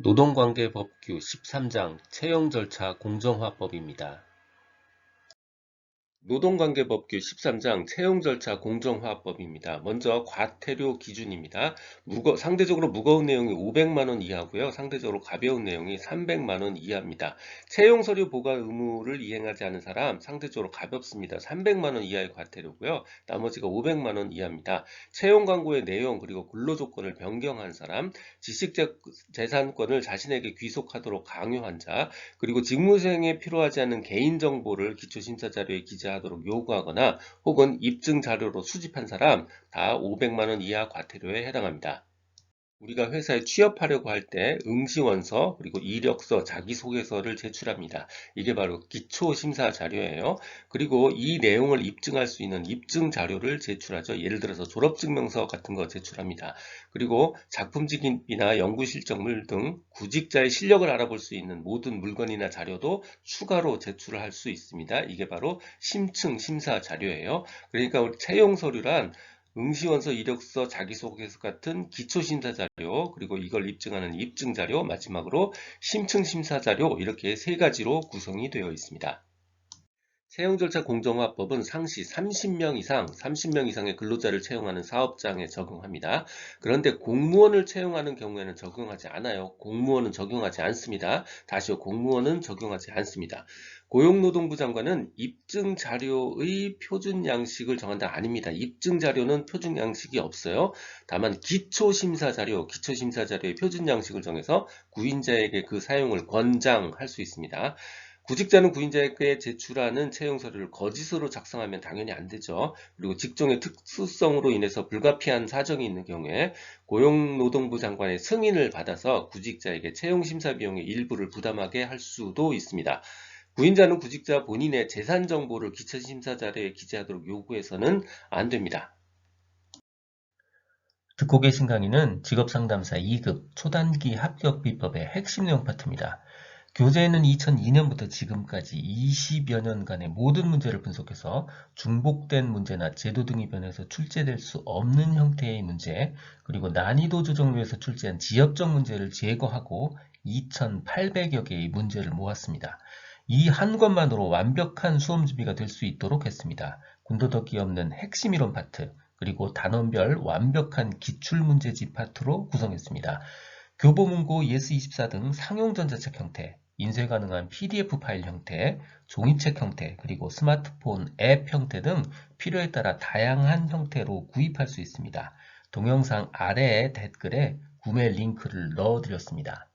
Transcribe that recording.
노동관계법규 13장 채용절차 공정화법입니다. 노동관계법규 13장 채용절차 공정화법입니다. 먼저 과태료 기준입니다. 무거, 상대적으로 무거운 내용이 500만원 이하고요. 상대적으로 가벼운 내용이 300만원 이하입니다. 채용서류 보관 의무를 이행하지 않은 사람 상대적으로 가볍습니다. 300만원 이하의 과태료고요. 나머지가 500만원 이하입니다. 채용 광고의 내용 그리고 근로조건을 변경한 사람 지식재산권을 자신에게 귀속하도록 강요한 자 그리고 직무수행에 필요하지 않은 개인정보를 기초심사자료에 기재 하도록 하도록 요구하거나 혹은 입증 자료로 수집한 사람 다 500만원 이하 과태료에 해당합니다. 우리가 회사에 취업하려고 할 때 응시원서 그리고 이력서 자기소개서를 제출합니다. 이게 바로 기초심사 자료예요. 그리고 이 내용을 입증할 수 있는 입증 자료를 제출하죠. 예를 들어서 졸업증명서 같은 거 제출합니다. 그리고 작품직이나 연구실적물 등 구직자의 실력을 알아볼 수 있는 모든 물건이나 자료도 추가로 제출을 할 수 있습니다. 이게 바로 심층 심사 자료예요. 그러니까 우리 채용 서류란 응시원서, 이력서, 자기소개서 같은 기초심사 자료, 그리고 이걸 입증하는 입증 자료, 마지막으로 심층 심사 자료 이렇게 세 가지로 구성이 되어 있습니다. 채용 절차 공정화법은 상시 30명 이상, 30명 이상의 근로자를 채용하는 사업장에 적용합니다. 그런데 공무원을 채용하는 경우에는 적용하지 않아요. 공무원은 적용하지 않습니다. 다시요, 공무원은 적용하지 않습니다. 고용노동부 장관은 입증 자료의 표준 양식을 정한다 아닙니다. 입증 자료는 표준 양식이 없어요. 다만 기초 심사 자료, 기초 심사 자료의 표준 양식을 정해서 구인자에게 그 사용을 권장할 수 있습니다. 구직자는 구인자에게 제출하는 채용 서류를 거짓으로 작성하면 당연히 안 되죠. 그리고 직종의 특수성으로 인해서 불가피한 사정이 있는 경우에 고용노동부 장관의 승인을 받아서 구직자에게 채용 심사 비용의 일부를 부담하게 할 수도 있습니다. 구인자는 구직자 본인의 재산 정보를 기초 심사 자료에 기재하도록 요구해서는 안 됩니다. 듣고 계신 강의는 직업상담사 2급 초단기 합격 비법의 핵심 내용 파트입니다. 교재에는 2002년부터 지금까지 20여 년간의 모든 문제를 분석해서 중복된 문제나 제도 등이 변해서 출제될 수 없는 형태의 문제, 그리고 난이도 조정을 위해서 출제한 지역적 문제를 제거하고 2,800여 개의 문제를 모았습니다. 이한 것만으로 완벽한 수험 준비가 될 수 있도록 했습니다. 군더더기 없는 핵심 이론 파트, 그리고 단원별 완벽한 기출문제집 파트로 구성했습니다. 교보문고 예스24 등 상용 전자책 형태, 인쇄 가능한 PDF 파일 형태, 종이책 형태, 그리고 스마트폰 앱 형태 등 필요에 따라 다양한 형태로 구입할 수 있습니다. 동영상 아래의 댓글에 구매 링크를 넣어드렸습니다.